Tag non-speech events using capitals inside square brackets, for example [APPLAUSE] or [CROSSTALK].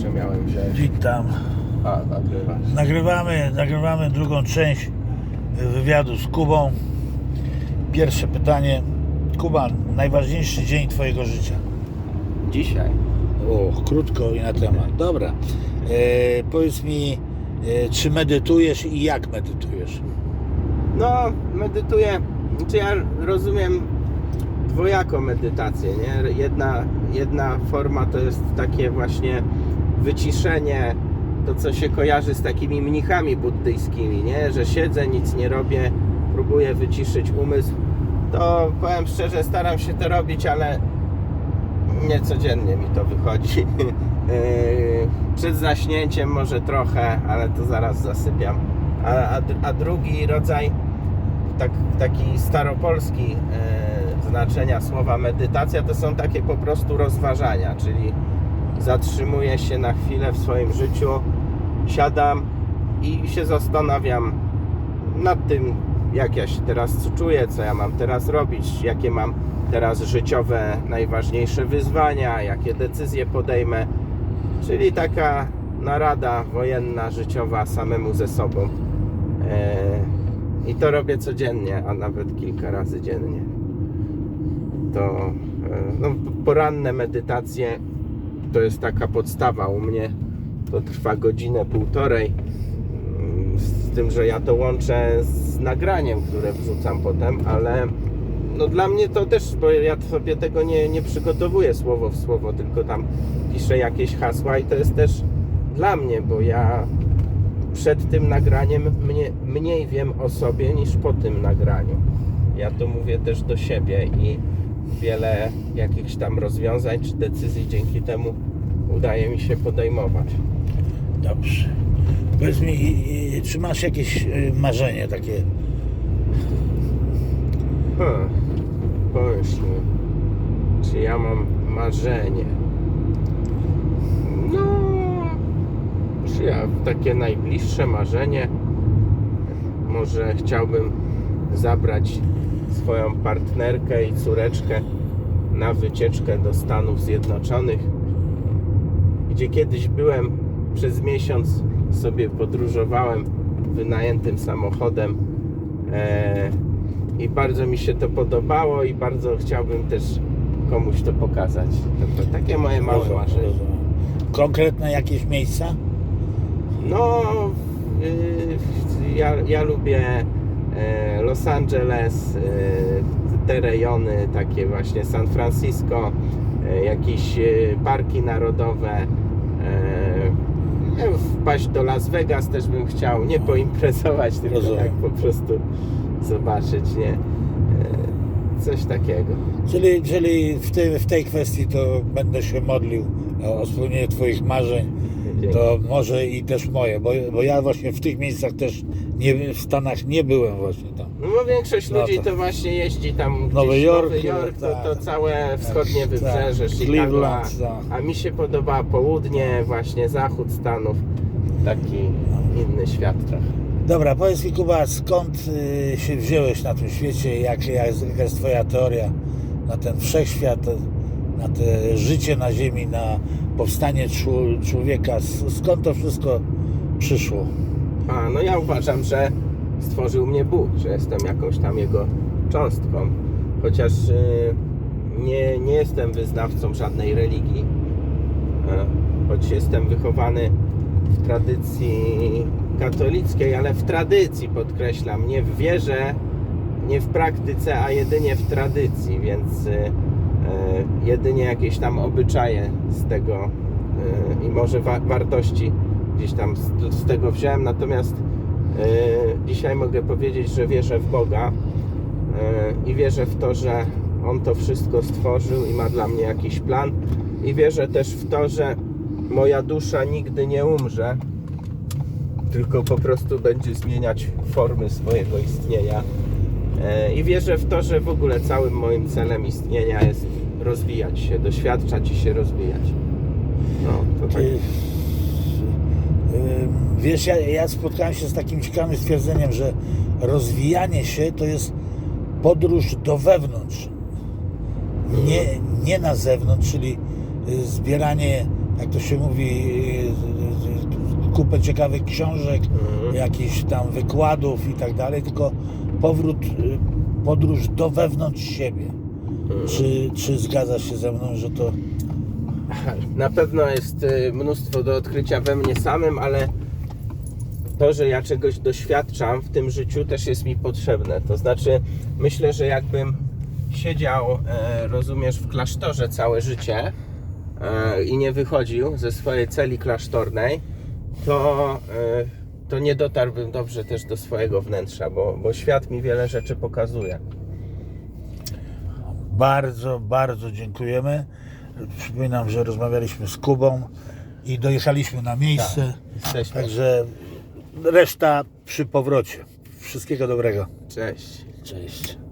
jeszcze miałem wziąć? Witam. A, nagrywasz. Nagrywamy, nagrywamy drugą część wywiadu z Kubą. Pierwsze pytanie. Kuba, najważniejszy dzień Twojego życia? Dzisiaj. O, krótko i na temat. Dobra. E, powiedz mi, e, czy medytujesz i jak medytujesz? No, medytuję. Czy ja rozumiem dwojako medytację, nie? Jedna, jedna forma to jest takie właśnie wyciszenie, to co się kojarzy z takimi mnichami buddyjskimi, nie? Że siedzę, nic nie robię, próbuję wyciszyć umysł. To powiem szczerze, staram się to robić, ale nie codziennie mi to wychodzi. [LAUGHS] Yy, Przed zaśnięciem może trochę, ale to zaraz zasypiam. A, a, a drugi rodzaj, tak, taki staropolski e, znaczenia słowa medytacja, to są takie po prostu rozważania, czyli zatrzymuję się na chwilę w swoim życiu, siadam i się zastanawiam nad tym, jak ja się teraz czuję, co ja mam teraz robić, jakie mam teraz życiowe najważniejsze wyzwania, jakie decyzje podejmę. Czyli taka narada wojenna, życiowa samemu ze sobą. E, I to robię codziennie, a nawet kilka razy dziennie. To e, no, poranne medytacje to jest taka podstawa u mnie. To trwa godzinę, półtorej. Z tym, że ja to łączę z nagraniem, które wrzucam potem, ale no dla mnie to też, bo ja sobie tego nie, nie przygotowuję słowo w słowo, tylko tam piszę jakieś hasła i to jest też dla mnie, bo ja przed tym nagraniem mnie, mniej wiem o sobie niż po tym nagraniu. Ja to mówię też do siebie i wiele jakichś tam rozwiązań czy decyzji dzięki temu udaje mi się podejmować. Dobrze. Powiedz mi, czy masz jakieś y, marzenie takie? Hmm. Pomyślmy, czy ja mam marzenie? No, czy ja takie najbliższe marzenie? Może chciałbym zabrać swoją partnerkę i córeczkę na wycieczkę do Stanów Zjednoczonych, gdzie kiedyś byłem przez miesiąc sobie podróżowałem wynajętym samochodem. E, i bardzo mi się to podobało i bardzo chciałbym też komuś to pokazać. To, to takie moje małe marzenie. Konkretne jakieś miejsca? No, yy, ja, ja lubię Los Angeles, e, te rejony takie właśnie San Francisco, e, jakieś e, parki narodowe. e, Wpaść do Las Vegas też bym chciał, nie poimprezować, tylko Rozumiem. tak po prostu zobaczyć, nie? E, Coś takiego. Czyli, czyli w, tej, w tej kwestii to będę się modlił o spełnienie Twoich marzeń. To może i też moje, bo, bo ja właśnie w tych miejscach też nie, w Stanach nie byłem właśnie tam. No bo większość No ludzi to- to... właśnie jeździ tam gdzieś Nowy Jork, Nowy Jork to, to tak. całe wschodnie Tak, wybrzeże, tak. Chicago, Cleveland, a, tak. a mi się podoba południe, właśnie zachód Stanów, taki inny świat trochę. Dobra, powiedz mi Kuba, skąd y, się wziąłeś na tym świecie? Jak, jak, jaka jest Twoja teoria na ten wszechświat, na te życie na Ziemi, na powstanie czł- człowieka? Skąd to wszystko przyszło? A, no ja uważam, że stworzył mnie Bóg, że jestem jakąś tam jego cząstką, chociaż y, nie, nie jestem wyznawcą żadnej religii, choć jestem wychowany w tradycji katolickiej, ale w tradycji podkreślam, nie w wierze, nie w praktyce, a jedynie w tradycji, więc y, e, jedynie jakieś tam obyczaje z tego y, i może wa- wartości gdzieś tam z, z tego wziąłem, natomiast y, dzisiaj mogę powiedzieć, że wierzę w Boga i wierzę w to, że On to wszystko stworzył i ma dla mnie jakiś plan i wierzę też w to, że moja dusza nigdy nie umrze, tylko po prostu będzie zmieniać formy swojego istnienia. E, I wierzę w to, że w ogóle całym moim celem istnienia jest rozwijać się, doświadczać i się rozwijać. No, to tak. Y, Wiesz, ja, ja spotkałem się z takim ciekawym stwierdzeniem, że rozwijanie się to jest podróż do wewnątrz. Nie, nie na zewnątrz, czyli y, zbieranie, jak to się mówi, kupę ciekawych książek, Mhm. jakichś tam wykładów i tak dalej, tylko powrót, y, podróż do wewnątrz siebie. Mhm. Czy, czy zgadzasz się ze mną, że to Na pewno jest y, mnóstwo do odkrycia we mnie samym, ale to, że ja czegoś doświadczam w tym życiu też jest mi potrzebne. To znaczy, myślę, że jakbym siedział, e, rozumiesz, w klasztorze całe życie e, i nie wychodził ze swojej celi klasztornej, to, e, to nie dotarłbym dobrze też do swojego wnętrza, bo, bo świat mi wiele rzeczy pokazuje. Bardzo, bardzo dziękujemy. Przypominam, że rozmawialiśmy z Kubą i dojechaliśmy na miejsce. Jesteśmy. Także reszta przy powrocie. Wszystkiego dobrego. Cześć. Cześć.